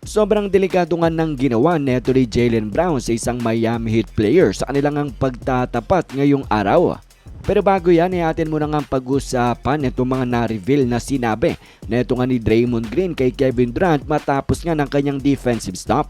Sobrang delikado nga ng ginawa neto ni Jalen Brown sa isang Miami Heat player sa kanilang ang pagtatapat ngayong araw. Pero bago yan, ay atin muna nga pag-usapan itong mga na-reveal na sinabi neto nga ni Draymond Green kay Kevin Durant matapos nga ng kanyang defensive stop.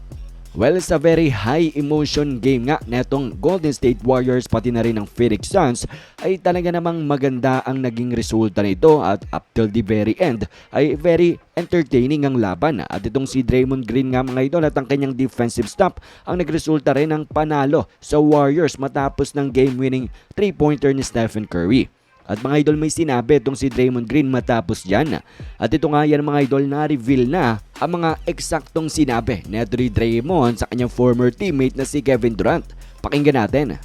Well, sa very high emotion game nga netong Golden State Warriors pati na rin ng Phoenix Suns ay talaga namang maganda ang naging resulta nito at up till the very end ay very entertaining ang laban. At itong si Draymond Green nga mga idol at ang kanyang defensive stop ang nagresulta rin ng panalo sa Warriors matapos ng game-winning 3-pointer ni Stephen Curry. At mga idol may sinabi itong si Draymond Green matapos dyan. At ito nga yan mga idol na reveal na ang mga eksaktong sinabi ni Draymond sa kanyang former teammate na si Kevin Durant. Pakinggan natin.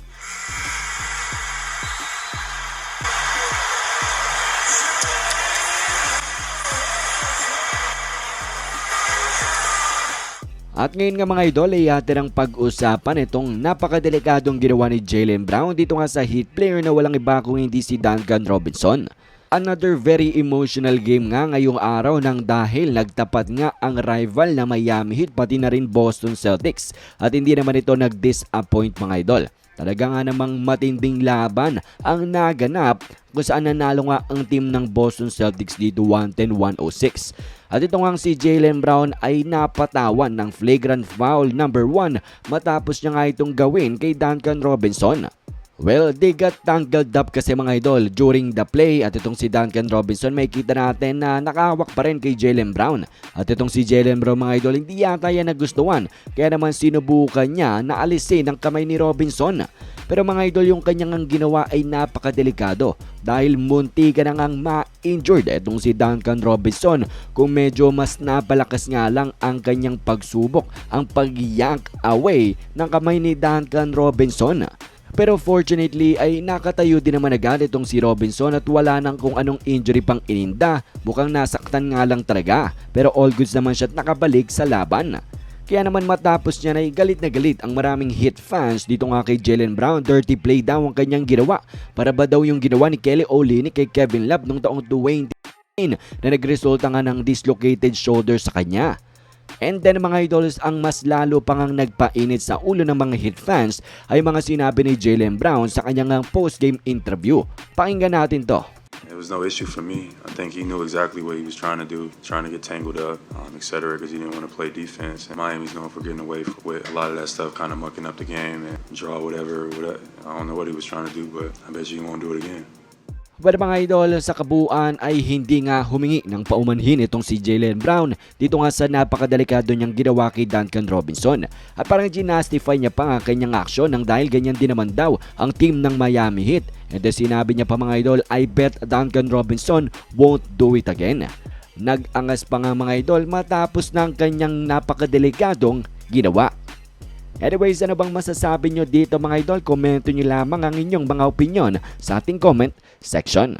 At ngayon nga mga idol ay atin ang pag-usapan itong napakadelikadong ginawa ni Jalen Brown dito nga sa Heat player na walang iba kung hindi si Duncan Robinson. Another very emotional game nga ngayong araw nang dahil nagtapat nga ang rival na Miami Heat pati na rin Boston Celtics at hindi naman ito nag-disappoint mga idol. Talaga nga namang matinding laban ang naganap kung saan nanalo nga ang team ng Boston Celtics dito 110-106. At ito nga si Jalen Brown ay napatawan ng flagrant foul number 1 matapos niya nga itong gawin kay Duncan Robinson. Well, they got tangled up kasi mga idol during the play at itong si Duncan Robinson may kita natin na nakahawak pa rin kay Jalen Brown. At itong si Jalen Brown mga idol hindi yata yan nagustuhan kaya naman sinubukan niya na alisin ang kamay ni Robinson. Pero mga idol yung kanyang ang ginawa ay napakadelikado dahil munti ka na ngang ma-injured itong si Duncan Robinson kung medyo mas napalakas nga lang ang kanyang pagsubok ang pag-yank away ng kamay ni Duncan Robinson. Pero fortunately ay nakatayo din naman agad itong si Robinson at wala nang kung anong injury pang ininda. Mukhang nasaktan nga lang talaga. Pero all goods naman siya at nakabalik sa laban. Kaya naman matapos niya ay galit na galit ang maraming hit fans dito nga kay Jalen Brown. Dirty play daw ang kanyang ginawa. Para ba daw yung ginawa ni Kelly Olynyk kay Kevin Love noong taong 20 na nagresulta nga ng dislocated shoulder sa kanya. And then mga idols, ang mas lalo pang ang nagpainit sa ulo ng mga hit fans ay mga sinabi ni Jalen Brown sa kanyang post-game interview. Pakinggan natin to. It was no issue for me. I think he knew exactly what he was trying to do, trying to get tangled up, um, et cetera, because he didn't want to play defense. And Miami's known for getting away with a lot of that stuff, kind of mucking up the game and draw whatever, whatever. I don't know what he was trying to do, but I bet you he won't do it again. Pero mga idol, sa kabuuan ay hindi nga humingi ng paumanhin itong si Jalen Brown dito nga sa napakadelikado niyang ginawa kay Duncan Robinson. At parang ginastify niya pa nga kanyang aksyon nang dahil ganyan din naman daw ang team ng Miami Heat. And then sinabi niya pa mga idol, I bet Duncan Robinson won't do it again. Nag-angas pa nga mga idol matapos ng kanyang napakadelikadong ginawa. Anyways, ano bang masasabi nyo dito mga idol? Komento nyo lamang ang inyong mga opinion sa ating comment section.